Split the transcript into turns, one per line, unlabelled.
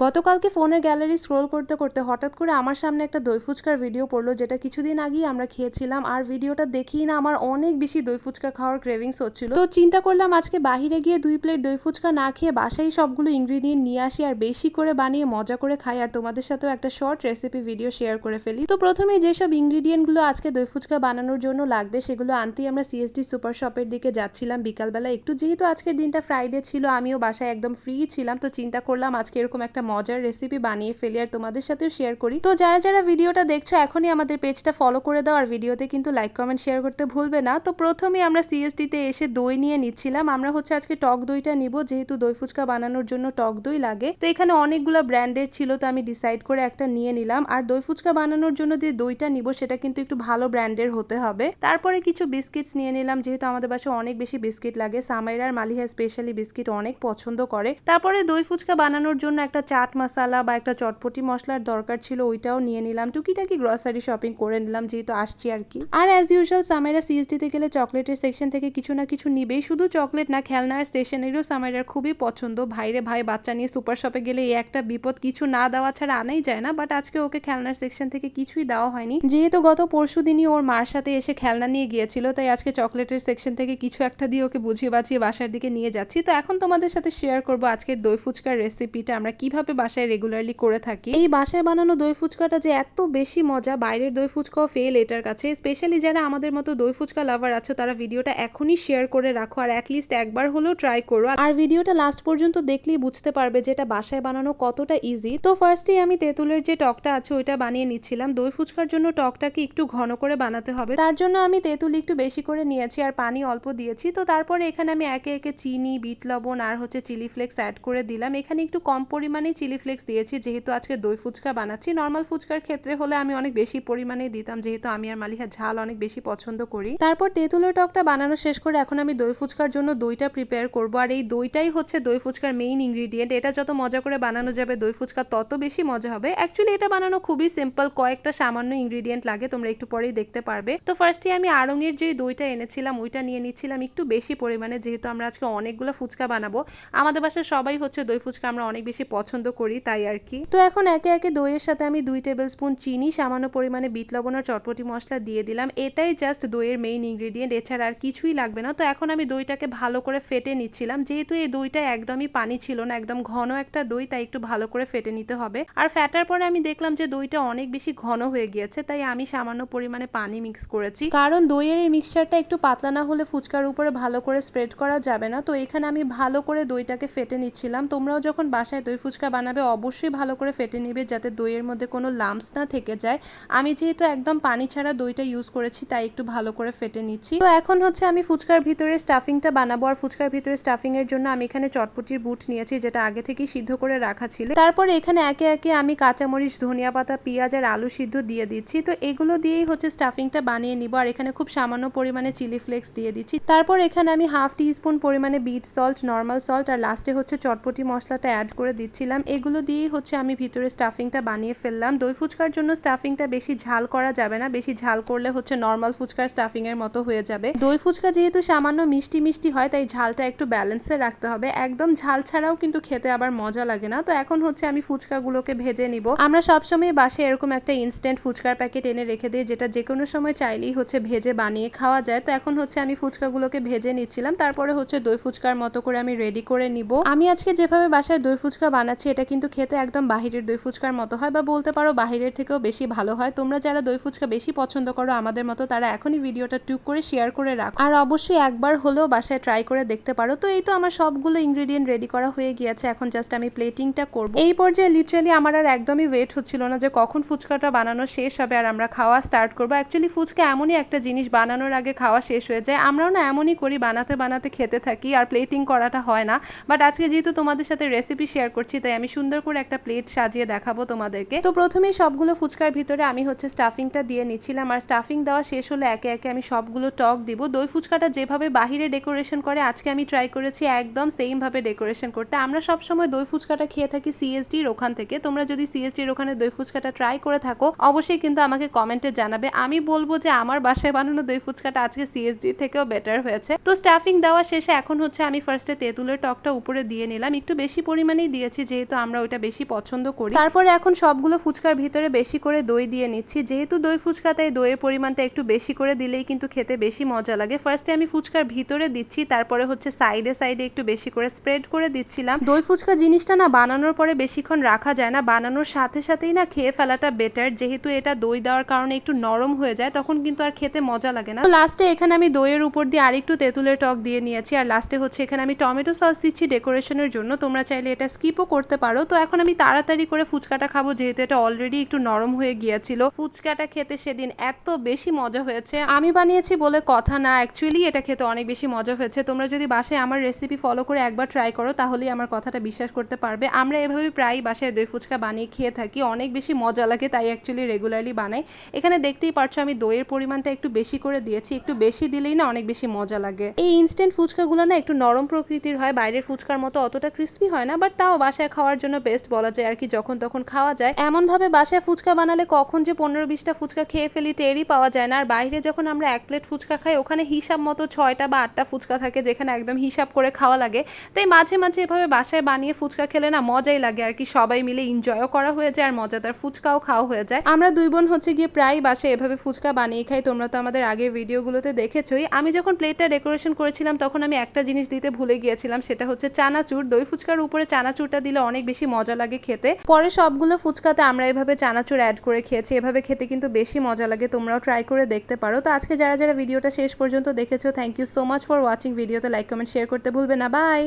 গতকালকে ফোনের gallery scroll করতে করতে হঠাৎ করে আমার সামনে একটা দই ফুচকার ভিডিও পড়ল, যেটা কিছুদিন আগেই আমরা খেয়েছিলাম। আর ভিডিওটা দেখেই না আমার অনেক বেশি দই ফুচকা খাওয়ার ক্রেভিংস হচ্ছিল। তো চিন্তা করলাম আজকে বাহিরে গিয়ে দুই প্লেট দই ফুচকা না খেয়ে বাসায় সবগুলো ইনগ্রিডিয়েন্ট নিয়ে আসি আর বেশি করে বানিয়ে মজা করে খাই। আর তোমাদের সাথেও একটা শর্ট রেসিপি ভিডিও শেয়ার করে ফেলি। তো প্রথমেই যেসব ইনগ্রিডিয়েন্টগুলো আজকে দই ফুচকা বানানোর জন্য লাগবে, সেগুলো আনতেই আমরা সিএসডি সুপার শপের দিকে যাচ্ছিলাম বিকালবেলা। একটু যেহেতু আজকের দিনটা ফ্রাইডে ছিল, আমিও বাসায় একদম ফ্রি ছিলাম, তো চিন্তা করলাম আজকে এরকম একটা মজার রেসিপি বানিয়ে ফেলি আর তোমাদের সাথেও শেয়ার করি। তো যারা যারা ভিডিওটা দেখছ, এখনই আমাদের পেজটা ফলো করে দাও আর ভিডিওতে কিন্তু লাইক কমেন্ট শেয়ার করতে ভুলবে না। তো প্রথমে আমরা সিএসডিতে এসে দই নিয়ে নিচ্ছিলাম। আমরা হচ্ছে আজকে টক দইটা নিব, যেহেতু দই ফুচকা বানানোর জন্য টক দই লাগে। তো এখানে অনেকগুলো ব্র্যান্ডের ছিল, তো আমি ডিসাইড করে একটা নিয়ে নিলাম। আর দই ফুচকা বানানোর জন্য যে দইটা নিব, সেটা কিন্তু একটু ভালো ব্র্যান্ডের হতে হবে। তারপরে কিছু বিস্কিটস নিয়ে নিলাম, যেহেতু আমাদের বাসায় অনেক বেশি বিস্কিট লাগে। সামাইরার মালিহা স্পেশালি বিস্কিট অনেক পছন্দ করে। তারপরে দই ফুচকা বানানোর জন্য একটা চাট মশলা বা একটা চটপটি মশলার দরকার ছিল, ওইটাও নিয়ে নিলাম। টুকিটাকি গ্রসারি শপিং করে নিলাম, যেহেতু আসছি আর কি। আর অ্যাজ ইউজুয়াল সামাইরা সিএসডিতে গেলে চকলেটের সেকশন থেকে কিছু না কিছু নিবেই শুধু চকলেট না খেলনার স্টেশনেরও সামাইরার খুবই পছন্দ। ভাইরে ভাই, বাচ্চা নিয়ে সুপার শপে গেলে এই একটা বিপদ কিছু না দেওয়া ছাড়া আনাই যায় না। বাট আজকে ওকে খেলনার সেকশন থেকে কিছুই দেওয়া হয়নি। যেহেতু গত পরশু দিনই ওর মার সাথে এসে খেলনা নিয়ে গিয়েছিল, তাই আজকে চকলেটের সেকশন থেকে কিছু একটা দিয়ে ওকে বুঝিয়ে বাঁচিয়ে বাসার দিকে নিয়ে যাচ্ছি। তো এখন তোমাদের সাথে শেয়ার করব আজকের দই ফুচকার রেসিপিটা আমরা কীভাবে বাসায় রেগুলারলি করে থাকি। এই বাসায় বানানো দই ফুচকাটা যে এত বেশি মজা, বাইরের দই ফুচকাও ফেল এটার কাছে। স্পেশালি যারা আমাদের মতো দই ফুচকা লাভার আছো, তারা ভিডিওটা এখনই শেয়ার করে রাখো আর অ্যাটলিস্ট একবার হলেও ট্রাই করো। আর ভিডিওটা লাস্ট পর্যন্ত দেখলেই বুঝতে পারবে যে এটা বাসায় বানানো কতটা ইজি তো ফার্স্টেই আমি তেঁতুলের যে টকটা আছে, ওইটা বানিয়ে নিচ্ছিলাম। দই ফুচকার জন্য টকটাকে একটু ঘন করে বানাতে হবে। তার জন্য আমি তেঁতুল একটু বেশি করে নিয়েছি আর পানি অল্প দিয়েছি। তো তারপরে এখানে আমি একে একে চিনি, বিট লবণ আর হচ্ছে চিলি ফ্লেক্স অ্যাড করে দিলাম। এখানে একটু কম পরিমাণে চিলি ফ্লেক্স দিয়েছি, যেহেতু আজকে দই ফুচকা বানাচ্ছি। নর্মাল ফুচকার ক্ষেত্রে হলে আমি অনেক বেশি পরিমাণে দিতাম, যেহেতু আমি আর মালিহা ঝাল অনেক বেশি পছন্দ করি। তারপর তেঁতুলের টকটা বানানো শেষ করে এখন আমি দই ফুচকার জন্য দইটা প্রিপেয়ার করব। আর এই দইটাই হচ্ছে দই ফুচকার মেইন ইনগ্রিডিয়েন্ট এটা যত মজা করে বানানো যাবে, দই ফুচকা তত বেশি মজা হবে। অ্যাকচুয়ালি এটা বানানো খুবই সিম্পল কয়েকটা সামান্য ইনগ্রিডিয়েন্ট লাগে, তোমরা একটু পরেই দেখতে পারবে। তো ফার্স্টে আমি আড়ঙের যে দইটা এনেছিলাম, ওইটা নিয়ে নিচ্ছিলাম একটু বেশি পরিমাণে, যেহেতু আমরা আজকে অনেকগুলো ফুচকা বানাবো। আমাদের বাসায় সবাই হচ্ছে দই ফুচকা আমরা অনেক বেশি পছন্দ করি, তাই আর কি। তো এখন একে একে দইয়ের সাথে আমি দুই টেবিল স্পুন চিনি, সামান্য পরিমাণে বিট লবণ আর চটপটি মশলা দিয়ে দিলাম। এটাই জাস্ট দইয়ের মেইন ইনগ্রিডিয়েন্ট এছাড়া আর কিছুই লাগবে না। তো এখন আমি দইটাকে ভালো করে ফেটে নিচ্ছিলাম। যেহেতু এই দইটা একদমই পানি ছিল না, একদম ঘন একটা দই, তাই একটু ভালো করে ফেটে নিতে হবে। আর ফেটার পরে আমি দেখলাম যে দইটা অনেক বেশি ঘন হয়ে গিয়েছে, তাই আমি সামান্য পরিমাণে পানি মিক্স করেছি। কারণ দইয়ের মিক্সচারটা একটু পাতলা না হলে ফুচকার উপরে ভালো করে স্প্রেড করা যাবে না। তো এখানে আমি ভালো করে দইটাকে ফেটে নিচ্ছিলাম। তোমরাও যখন বাসায় দই ফুচকা বানাবে, অবশ্যই ভালো করে ফেটে নিবে যাতে দইয়ের মধ্যে কোনো লাম্পস না থেকে যায়। আমি যেহেতু একদম পানি ছাড়া দইটা ইউজ করেছি, তাই একটু ভালো করে ফেটে নিচ্ছি। তো এখন হচ্ছে আমি ফুচকার ভিতরে স্টাফিংটা বানাবো। আর ফুচকার ভিতরে স্টাফিং এর জন্য আমি এখানে চটপটির বুট নিয়েছি, যেটা আগে থেকেই সিদ্ধ করে রাখা ছিল। তারপরে এখানে একে একে আমি কাঁচামরিচ, ধনিয়া পাতা, পেঁয়াজ আর আলু সিদ্ধ দিয়ে দিচ্ছি। তো এগুলো দিয়েই হচ্ছে স্টাফিংটা বানিয়ে নিব। আর এখানে খুব সামান্য পরিমাণে চিলি ফ্লেক্স দিয়ে দিচ্ছি। তারপর এখানে আমি হাফ টি স্পুন পরিমাণে বিট সল্ট নর্মাল সল্ট আর লাস্টে হচ্ছে চটপটি মশলাটা অ্যাড করে দিচ্ছিলাম। এগুলো দিয়েই হচ্ছে আমি ভিতরে স্টাফিংটা বানিয়ে ফেললাম। দই ফুচকার জন্য স্টাফিংটা বেশি ঝাল করা যাবে না। বেশি ঝাল করলে হচ্ছে নর্মাল ফুচকার স্টাফিং এর মতো হয়ে যাবে। দই ফুচকা যেহেতু সামান্য মিষ্টি মিষ্টি হয়, তাই ঝালটা একটু ব্যালেন্সে রাখতে হবে। একদম ঝাল ছাড়াও কিন্তু খেতে আবার মজা লাগে না। তো এখন হচ্ছে আমি ফুচকাগুলোকে ভেজে নিব। আমরা সবসময় বাসে এরকম একটা ইনস্ট্যান্ট ফুচকার প্যাকেট এনে রেখে দিই, যেটা যে কোনো সময় চাইলেই হচ্ছে ভেজে বানিয়ে খাওয়া যায়। তো এখন হচ্ছে আমি ফুচকাগুলোকে ভেজে নিচ্ছিলাম। তারপরে হচ্ছে দই ফুচকার মতো করে আমি রেডি করে নিব। আমি আজকে যেভাবে বাসায় দই ফুচকা বানাচ্ছি এটা কিন্তু খেতে একদম বাহিরের দই ফুচকার মতো হয় বা বলতে পারো বাহিরের থেকেও বেশি ভালো হয়। তোমরা যারা দই ফুচকা বেশি পছন্দ করো, আমাদের মতো তারা এখনই ভিডিওটা টুক করে শেয়ার করে রাখো। আর অবশ্যই একবার হলেও বাসায় ট্রাই করে দেখতে পারো। তো এই তো আমার সবগুলো ইনগ্রিডিয়েন্ট রেডি করা হয়ে গিয়েছে। এখন জাস্ট আমি প্লেটিংটা করব। এই পর্যায়ে লিটারালি আমার আর একদমই ওয়েট হচ্ছিল না যে কখন ফুচকাটা বানানো শেষ হবে আর আমরা খাওয়া স্টার্ট করব। অ্যাকচুয়ালি ফুচকা এমনই একটা জিনিস বানানোর আগে খাওয়া শেষ হয়ে যায়। আমরাও না এমনই করি, বানাতে বানাতে খেতে থাকি। আর প্লেটিং করাটা হয় না। বাট আজকে যেহেতু তোমাদের সাথে রেসিপি শেয়ার করছি, তাই আমি সুন্দর করে একটা প্লেট সাজিয়ে দেখাবো তোমাদেরকে। তো প্রথমেই সবগুলো ফুচকার ভিতরে আমি হচ্ছে স্টাফিংটা দিয়ে নিচ্ছিলাম। আর স্টাফিং দেওয়া শেষ হলে একে একে আমি সবগুলো টক দিব। দই ফুচকাটা যেভাবে বাহিরে ডেকোরেশন করে, আজকে আমি ট্রাই করেছি একদম সেম ভাবে ডেকোরেশন করতে। আমরা সবসময় দই ফুচকাটা খেয়ে থাকি সিএসডির ওখান থেকে। তোমরা যদি সিএসডির ওখানে দই ফুচকাটা ট্রাই করে থাকো, অবশ্যই কিন্তু আমাকে কমেন্টে জানাবে। আমি বলব যে আমার বাসায় বানানো দই ফুচকাটা আজকে সিএসডি থেকেও বেটার হয়েছে। তো স্টাফিং দেওয়া শেষে এখন হচ্ছে আমি ফার্স্টে তেঁতুলের টকটা উপরে দিয়ে নিলাম। একটু বেশি পরিমাণেই দিয়েছি, যেহেতু যেহেতু আমরা ওইটা বেশি পছন্দ করি। তারপরে এখন সবগুলো ফুচকার ভিতরে বেশি করে দই দিয়ে নিচ্ছি। যেহেতু দই ফুচকা, তাই দইয়ের পরিমাণটা একটু বেশি করে দিলেই কিন্তু খেতে বেশি মজা লাগে। ফার্স্টে আমি ফুচকার ভিতরে দিচ্ছি, তারপরে হচ্ছে সাইডে সাইডে একটু বেশি করে স্প্রেড করে দিচ্ছিলাম। দই ফুচকা জিনিসটা না বানানোর পরে বেশিক্ষণ রাখা যায় না। বানানোর সাথে সাথেই না খেয়ে ফেলাটা বেটার যেহেতু এটা দই দেওয়ার কারণে একটু নরম হয়ে যায়, তখন কিন্তু আর খেতে মজা লাগে না। লাস্টে এখানে আমি দইয়ের উপর দিয়ে আরেকটু তেঁতুলের টক দিয়ে নিয়েছি। আর লাস্টে হচ্ছে এখানে আমি টমেটো সস দিচ্ছি ডেকোরেশনের জন্য। তোমরা চাইলে এটা স্কিপও করতে পারো। তো এখন আমি তাড়াতাড়ি করে ফুচকাটা খাব, যেহেতু এটা অলরেডি একটু নরম হয়ে গিয়েছিল। ফুচকাটা খেতে সেদিন এত বেশি মজা হয়েছে। আমি বানিয়েছি বলে কথা না অ্যাকচুয়ালি এটা খেতে অনেক বেশি মজা হয়েছে। তোমরা যদি বাসায় আমার রেসিপি ফলো করে একবার ট্রাই করো, তাহলেই আমার কথাটা বিশ্বাস করতে পারবে। আমরা এভাবে প্রায় বাসায় দই ফুচকা বানিয়ে খেয়ে থাকি, অনেক বেশি মজা লাগে, তাই অ্যাকচুয়ালি রেগুলারলি বানাই। এখানে দেখতেই পারছ আমি দইয়ের পরিমাণটা একটু বেশি করে দিয়েছি, একটু বেশি দিলেই না অনেক বেশি মজা লাগে। এই ইনস্ট্যান্ট ফুচকাগুলো না একটু নরম প্রকৃতির হয়, বাইরের ফুচকার মতো অতটা ক্রিস্পি হয় না বাট তাও বাসায় খাওয়ার জন্য বেস্ট বলা যায় আর কি, যখন তখন খাওয়া যায়। এমন ভাবে বাসায় ফুচকা বানালে কখন যে পনেরো বিশটা ফুচকা খেয়ে ফেলি টেরই পাওয়া যায় না। আর বাইরে যখন আমরা এক প্লেট ফুচকা খাই, ওখানে হিসাব মতো ছয়টা বা আটটা ফুচকা থাকে যেখানে একদম হিসাব করে খাওয়া লাগে। তাই মাঝে মাঝে এভাবে বাসায় বানিয়ে ফুচকা খেলে না মজাই লাগে আর কি, সবাই মিলে এনজয়ও করা হয়ে যায় আর মজাদার ফুচকাও খাওয়া হয়ে যায়। আমরা দুই বোন হচ্ছে গিয়ে প্রায় বাসায় এভাবে ফুচকা বানিয়ে খাই, তোমরা তো আমাদের আগের ভিডিওগুলোতে দেখেছোই। আমি যখন প্লেটটা ডেকোরেশন করেছিলাম, তখন আমি একটা জিনিস দিতে ভুলে গিয়েছিলাম, সেটা হচ্ছে চানাচুর। দই ফুচকার উপরে চানাচুরটা দিলে অনেক বেশি মজা লাগে খেতে। পরে সবগুলো ফুচকাতে আমরা এভাবে চানাচুর অ্যাড করে খেয়েছি। এভাবে খেতে কিন্তু বেশি মজা লাগে, তোমরাও ট্রাই করে দেখতে পারো। তো আজকে যারা যারা ভিডিওটা শেষ পর্যন্ত দেখেছ thank you so much for watching ভিডিওতে লাইক কমেন্ট শেয়ার করতে ভুলবে না। বাই